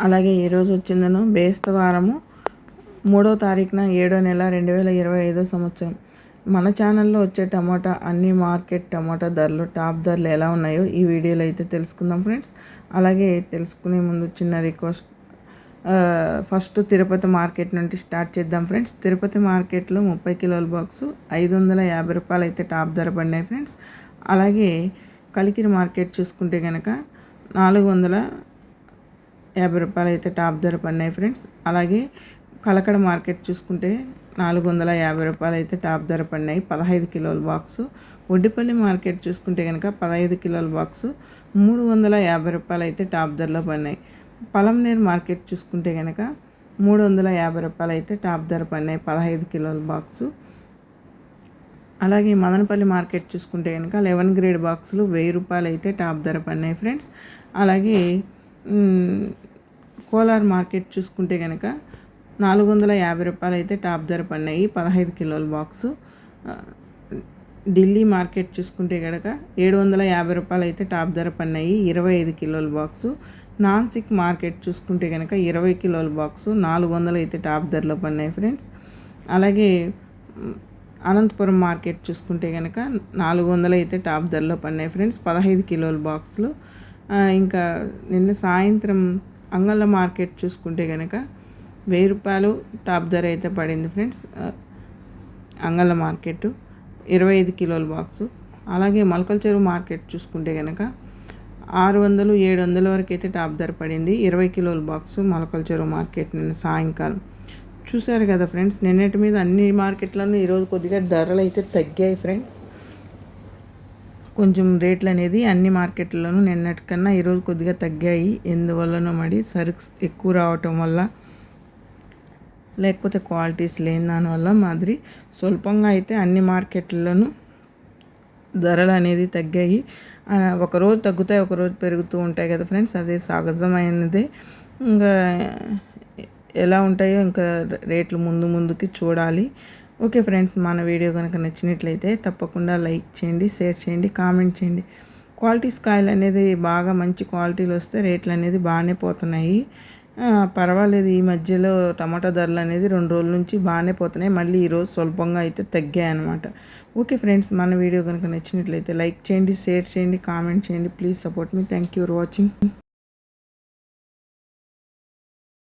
అలాగే ఈరోజు వచ్చిందను బేస్తవారము మూడో తారీఖున ఏడో నెల రెండు వేల ఇరవై ఐదో సంవత్సరం. మన ఛానల్లో వచ్చే టమాటా అన్ని మార్కెట్ టమాటా ధరలు టాప్ ధరలు ఎలా ఉన్నాయో ఈ వీడియోలో అయితే తెలుసుకుందాం ఫ్రెండ్స్. అలాగే తెలుసుకునే ముందు చిన్న రిక్వెస్ట్ ఫస్ట్ తిరుపతి మార్కెట్ నుండి స్టార్ట్ చేద్దాం ఫ్రెండ్స్. తిరుపతి మార్కెట్లో ముప్పై కిలోల బాక్సు ఐదు వందల యాభై రూపాయలు అయితే టాప్ ధర పడినాయి ఫ్రెండ్స్. అలాగే కలికిరి మార్కెట్ చూసుకుంటే కనుక నాలుగు వందల యాభై రూపాయలు అయితే టాప్ ధర పడినాయి ఫ్రెండ్స్. అలాగే కలకడ మార్కెట్ చూసుకుంటే నాలుగు వందల యాభై రూపాయలు అయితే టాప్ ధర పడినాయి. పదహైదు కిలోల బాక్సు. ఒడ్డిపల్లి మార్కెట్ చూసుకుంటే కనుక పదహైదు కిలోల బాక్సు మూడు వందల యాభై రూపాయలు అయితే టాప్ ధరలో పడినాయి. పలంనేరు మార్కెట్ చూసుకుంటే కనుక మూడు వందల యాభై రూపాయలు అయితే టాప్ ధర పడినాయి. పదహైదు కిలోల బాక్సు. అలాగే మదనపల్లి మార్కెట్ చూసుకుంటే కనుక లెవెన్ గ్రేడ్ బాక్సులు వెయ్యి రూపాయలు అయితే టాప్ ధర పడినాయి ఫ్రెండ్స్. అలాగే కోలార్ మార్కెట్ చూసుకుంటే కనుక నాలుగు వందల యాభై రూపాయలు అయితే టాప్ ధర పడినాయి. పదహైదు కిలోల బాక్సు. ఢిల్లీ మార్కెట్ చూసుకుంటే కనుక ఏడు వందల యాభై రూపాయలు అయితే టాప్ ధర పడినాయి. ఇరవై ఐదు కిలోల బాక్సు. నాన్సిక్ మార్కెట్ చూసుకుంటే కనుక ఇరవై కిలోల బాక్సు నాలుగు వందలు అయితే టాప్ ధరలో పడినాయి ఫ్రెండ్స్. అలాగే అనంతపురం మార్కెట్ చూసుకుంటే కనుక నాలుగు వందలు అయితే టాప్ ధరలో పడినాయి ఫ్రెండ్స్. పదహైదు కిలోల బాక్సులు. ఇంకా నిన్న సాయంత్రం అంగళ్ళ మార్కెట్ చూసుకుంటే కనుక వెయ్యి రూపాయలు టాప్ ధర అయితే పడింది ఫ్రెండ్స్. అంగళ్ళ మార్కెట్ ఇరవై ఐదు కిలోల బాక్సు. అలాగే మొలకల చెరువు మార్కెట్ చూసుకుంటే కనుక ఆరు వందలు ఏడు వందల వరకు అయితే టాప్ ధర పడింది. ఇరవై కిలోల బాక్సు మొలకల చెరువు మార్కెట్ నిన్న సాయంకాలం. చూసారు కదా ఫ్రెండ్స్ నిన్నటి మీద అన్ని మార్కెట్లను ఈరోజు కొద్దిగా ధరలు అయితే తగ్గాయి ఫ్రెండ్స్. కొంచెం రేట్లు అనేది అన్ని మార్కెట్లలోనూ నిన్నటి కన్నా ఈరోజు కొద్దిగా తగ్గాయి. ఎందువల్లనో మరి సరుకు ఎక్కువ రావటం వల్ల లేకపోతే క్వాలిటీస్ లేని దానివల్ల మాదిరి స్వల్పంగా అయితే అన్ని మార్కెట్లలోనూ ధరలు అనేది తగ్గాయి. ఒకరోజు తగ్గుతాయి ఒకరోజు పెరుగుతూ ఉంటాయి కదా ఫ్రెండ్స్. అదే సహజమైనదే. ఇంకా ఎలా ఉంటాయో ఇంకా రేట్లు ముందు ముందుకి చూడాలి. ఓకే ఫ్రెండ్స్ మన వీడియో కనుక నచ్చినట్లయితే తప్పకుండా లైక్ చేయండి షేర్ చేయండి కామెంట్ చేయండి. క్వాలిటీ స్కాయిల్ అనేది బాగా మంచి క్వాలిటీలు వస్తే రేట్లు అనేది బాగానే పోతున్నాయి. పర్వాలేదు ఈ మధ్యలో టమాటా ధరలు అనేది రెండు రోజుల నుంచి బాగానే పోతున్నాయి. మళ్ళీ ఈరోజు స్వల్పంగా అయితే తగ్గాయి అనమాట ఓకే ఫ్రెండ్స్ మన వీడియో కనుక నచ్చినట్లయితే లైక్ చేయండి షేర్ చేయండి కామెంట్ చేయండి. Please support me. Thank you for watching.